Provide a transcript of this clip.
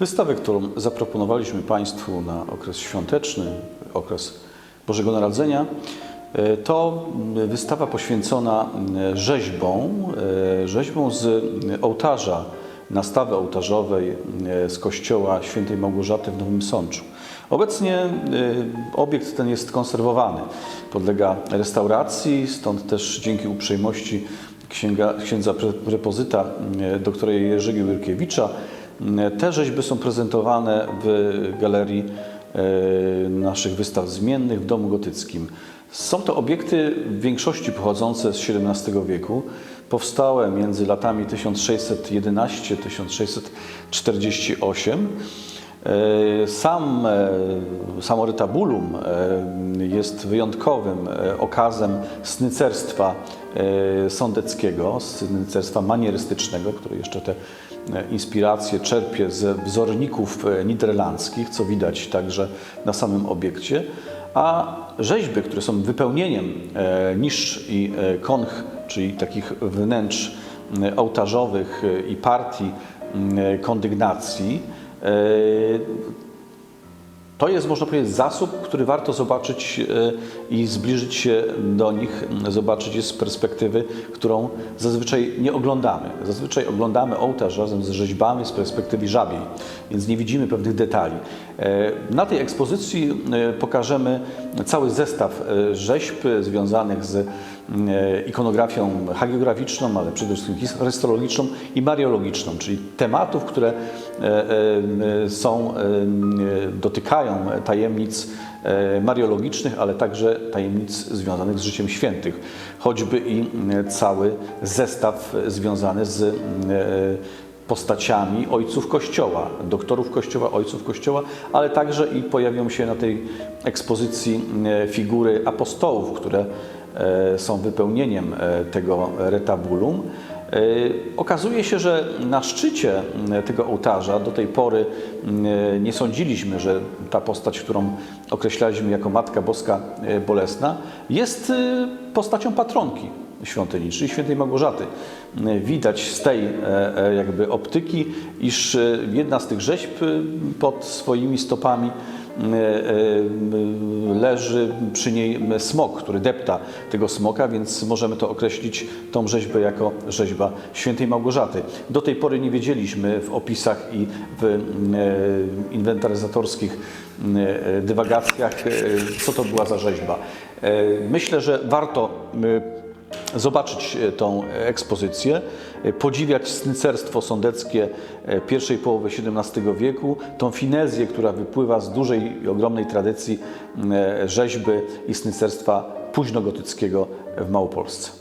Wystawę, którą zaproponowaliśmy Państwu na okres świąteczny, okres Bożego Narodzenia, e, to wystawa poświęcona e, rzeźbom, e, rzeźbom z ołtarza, nastawy ołtarzowej z kościoła świętej Małgorzaty w Nowym Sączu. Obecnie obiekt ten jest konserwowany, podlega restauracji, stąd też dzięki uprzejmości księga, księdza pre- prepozyta doktora Jerzego Jurkiewicza te rzeźby są prezentowane w galerii e, naszych wystaw zmiennych w Domu Gotyckim. Są to obiekty w większości pochodzące z XVII wieku, powstałe między latami 1611-1648. E, Sam, e, samo retabulum e, jest wyjątkowym okazem snycerstwa sądeckiego, snycerstwa manierystycznego, które jeszcze te e, inspiracje czerpie ze wzorników e, niderlandzkich, co widać także na samym obiekcie. A rzeźby, które są wypełnieniem e, nisz i konch, czyli takich wnętrz ołtarzowych i partii kondygnacji, to jest, można powiedzieć, zasób, który warto zobaczyć e, i zbliżyć się do nich, m, zobaczyć je z perspektywy, którą zazwyczaj nie oglądamy. Zazwyczaj oglądamy ołtarz razem z rzeźbami z perspektywy żabiej, więc nie widzimy pewnych detali. E, Na tej ekspozycji e, pokażemy cały zestaw rzeźb związanych z ikonografią hagiograficzną, ale przede wszystkim historiologiczną i mariologiczną, czyli tematów, które są, e, tajemnic e, mariologicznych, ale także tajemnic związanych z życiem świętych. Choćby i m, cały zestaw związany z e, postaciami ojców Kościoła, doktorów Kościoła, ojców Kościoła, ale także i pojawią się na tej ekspozycji e, figury apostołów, które e, są wypełnieniem e, tego retabulum. E, Okazuje się, że na szczycie tego ołtarza do tej pory m, nie sądziliśmy, że ta postać, którą określaliśmy jako Matka Boska e, Bolesna, jest e, postacią patronki świątyni, czyli świętej Małgorzaty. E, Widać z tej e, e, jakby optyki, iż e, jedna z tych rzeźb e, pod swoimi stopami e, e, leży przy niej smok, który depta tego smoka, więc możemy to określić tą rzeźbę jako rzeźba świętej Małgorzaty. Do tej pory nie wiedzieliśmy w opisach i w e, inwentaryzatorskich e, dywagacjach, e, co to była za rzeźba. E, Myślę, że warto e, zobaczyć e, tą ekspozycję, e, podziwiać snycerstwo sądeckie e, pierwszej połowy XVII wieku, tą finezję, która wypływa z dużej i ogromnej tradycji rzeźby i snycerstwa późnogotyckiego w Małopolsce.